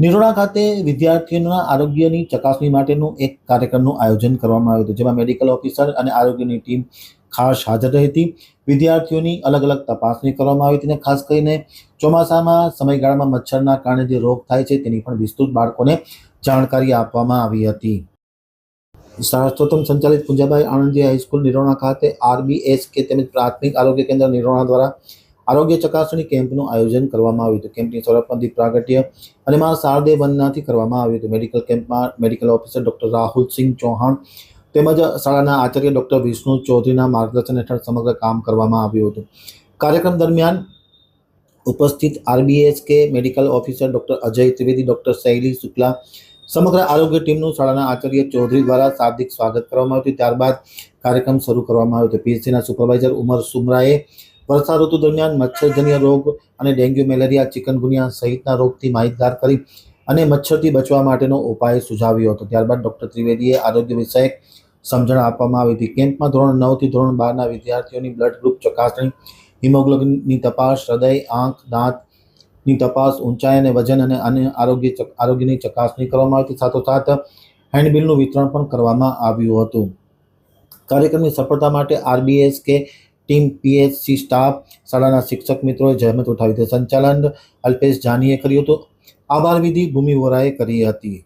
નિરોણા ખાતે વિદ્યાર્થીઓના આરોગ્યની ચકાસણી માટેનું એક કાર્યક્રમનું આયોજન કરવામાં આવ્યું હતું, જેમાં મેડિકલ ઓફિસર અને આરોગ્યની ટીમ ખાસ હાજર રહી હતી. વિદ્યાર્થીઓની અલગ અલગ તપાસણી કરવામાં આવી હતી અને ખાસ કરીને ચોમાસામાં સમયગાળામાં મચ્છરના કારણે જે રોગ થાય છે તેની પણ વિસ્તૃત બાળકોને જાણકારી આપવામાં આવી હતી. શાળા સંચાલિત પૂંજાભાઈ આણંદજી હાઈસ્કૂલ નિરોણા ખાતે આરબીએસ કે તેમજ પ્રાથમિક આરોગ્ય કેન્દ્ર નિરોણા દ્વારા આરોગ્ય ચકાસણી કેમ્પનું આયોજન કરવામાં આવ્યું હતું. કેમ્પની દીપ પ્રાગટ્ય અને મા શારદે વંદનાથી કરવામાં આવ્યું હતું. મેડિકલ કેમ્પમાં medical officer doctor Rahul Singh Chauhan તેમજ શાળાના આચાર્ય ડૉક્ટર વિષ્ણુ ચૌધરીના માર્ગદર્શન હેઠળ સમગ્ર કામ કરવામાં આવ્યું હતું. કાર્યક્રમ દરમિયાન ઉપસ્થિત RBS K medical officer doctor Ajay Trivedi, doctor Shaili Shukla, સમગ્ર આરોગ્ય ટીમનું શાળાના આચાર્ય ચૌધરી દ્વારા શાબ્દિક સ્વાગત કરવામાં આવ્યું ત્યારબાદ કાર્યક્રમ શરૂ કરવામાં આવ્યો હતો. પીએચસીના સુપરવાઇઝર ઉમર સુમરાએ વર્ષા ઋતુ દરમિયાન મચ્છરજન્ય રોગ અને ડેન્ગ્યુ, મેલેરિયા, ચિકનગુનિયા સહિતના રોગથી માહિતગાર કરી અને મચ્છરથી બચવા માટેનો ઉપાય સુઝાવ્યો હતો. ત્યારબાદ ડૉક્ટર ત્રિવેદીએ આરોગ્ય વિષયક સમજણ આપવામાં આવી હતી. કેમ્પમાં ધોરણ નવથી ધોરણ બારના વિદ્યાર્થીઓની બ્લડ ગ્રુપ ચકાસણી, હિમોગ્લોબિનની તપાસ, હૃદય, આંખ, દાંતની તપાસ, ઊંચાઈ અને વજન અને અન્ય આરોગ્ય આરોગ્યની ચકાસણી કરવામાં આવી હતી. સાથોસાથ હેન્ડબિલનું વિતરણ પણ કરવામાં આવ્યું હતું. કાર્યક્રમની સફળતા માટે આરબીએસ કે ટીમ પીએચસી સ્ટાફ શાળાના શિક્ષક મિત્રોએ જહેમત ઉઠાવી હતી. સંચાલન અલ્પેશ જાનીએ કર્યું હતું. આભાર વિધિ ભૂમિ વોરાએ કરી હતી.